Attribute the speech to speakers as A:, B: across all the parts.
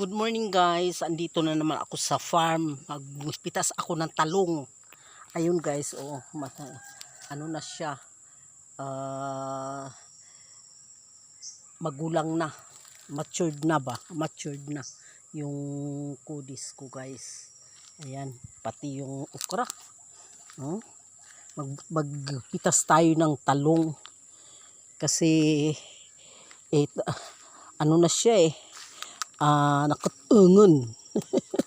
A: Good morning guys. Andito na naman ako sa farm. Magpitas ako ng talong. Ayun guys, oh, ano na siya. Ah, magulang na. Matured na ba? Matured na yung kudis ko guys. Ayan, pati yung okra. Oh, mag, magpitas tayo ng talong. Kasi eh, ano na siya eh ah nakutungon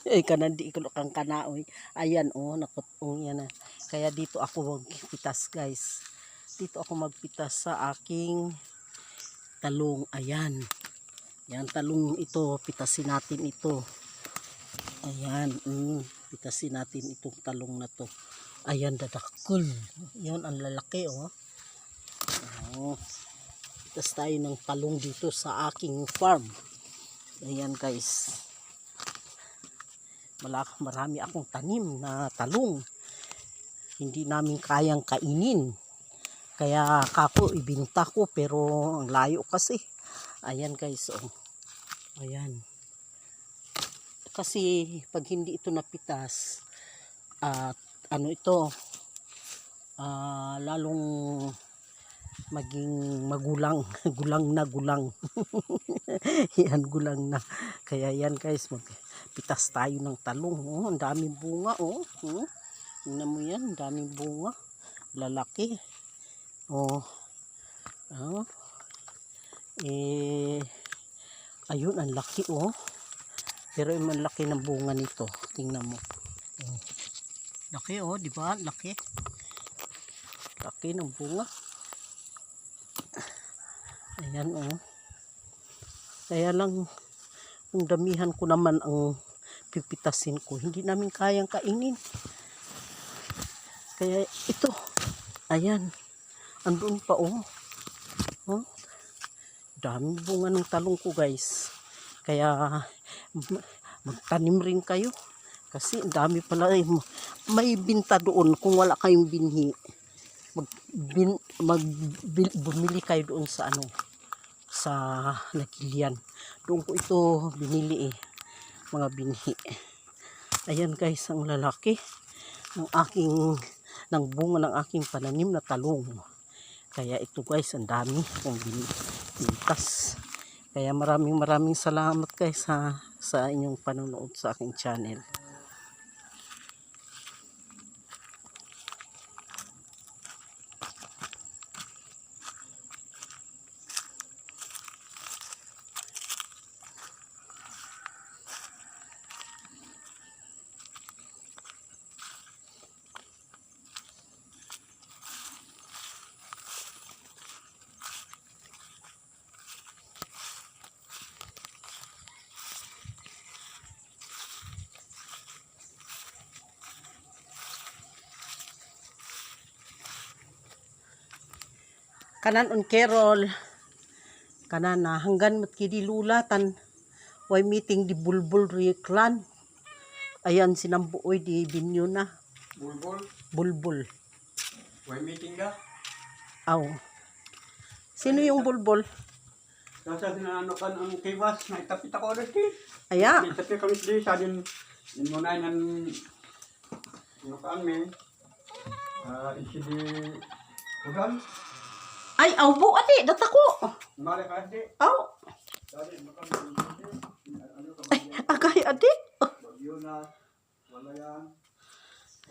A: eh kanan di ko kang kanaoy ayan oh nakutong yan na. Kaya dito ako magpitas guys. Dito ako magpitas sa aking talong. Ayan. Yan talong ito. Pitasin natin ito. Ayan mm, pitasin natin itong talong na to. Ayan dadakul yan ang lalaki oh. Oh pitas tayo ng talong dito sa aking farm Ayan guys. Malak marami akong tanim na talong. Hindi namin kayang kainin. Kaya kako ibinta ko pero ang layo kasi. Ayan guys oh. Ayan. Kasi pag hindi ito napitas at ano ito ah lalong maging magulang gulang na gulang. Yan gulang na. Kaya yan guys magpitas tayo ng talong. Oh, ang daming bunga oh. Hmm? tingnan mo yan ang daming bunga. Lalaki. Oh. Oh. Eh ayun ang laki oh. Pero yung laki ng bunga nito tingnan mo. Oh. laki oh di ba? Laki. Laki ng bunga Ayan oh. Kaya lang kung damihan ko naman ang pipitasin ko, hindi namin kayang kainin. Kaya ito, ayan, andun pa oh. Oh, dami bunga ng talong ko guys. Kaya ma- magtanim rin kayo. Kasi ang dami pala, eh, may binta doon kung wala kayong binhi mag, bin, mag bumili kayo doon sa ano sa Nakilian. Doon ko ito binili eh. Mga binhi. Ayan guys, ang lalaki ng aking ng bunga ng aking pananim na talong. Kaya ito guys, ang dami kong binitas. Kaya maraming maraming salamat guys sa, sa inyong panonood sa aking channel. Kanan on Kerol. Kanan na hanggan mat kidi lulatan. Way meeting di bulbul ri clan ayan sinambuoy di binyo na.
B: Bulbul,
A: bulbul.
B: May meeting ka?
A: aw. Sino yung bulbul?
B: Kasi ano kan ang kiwas, may tapit ako ulit eh.
A: aya.
B: May tapit kami di sa din, din mo na yan, ano ka may, ah, isi di, ulan,
A: ay aw bu ati datako
B: mali ka di,
A: aw ay agay ati
B: bagyo na, wala yan,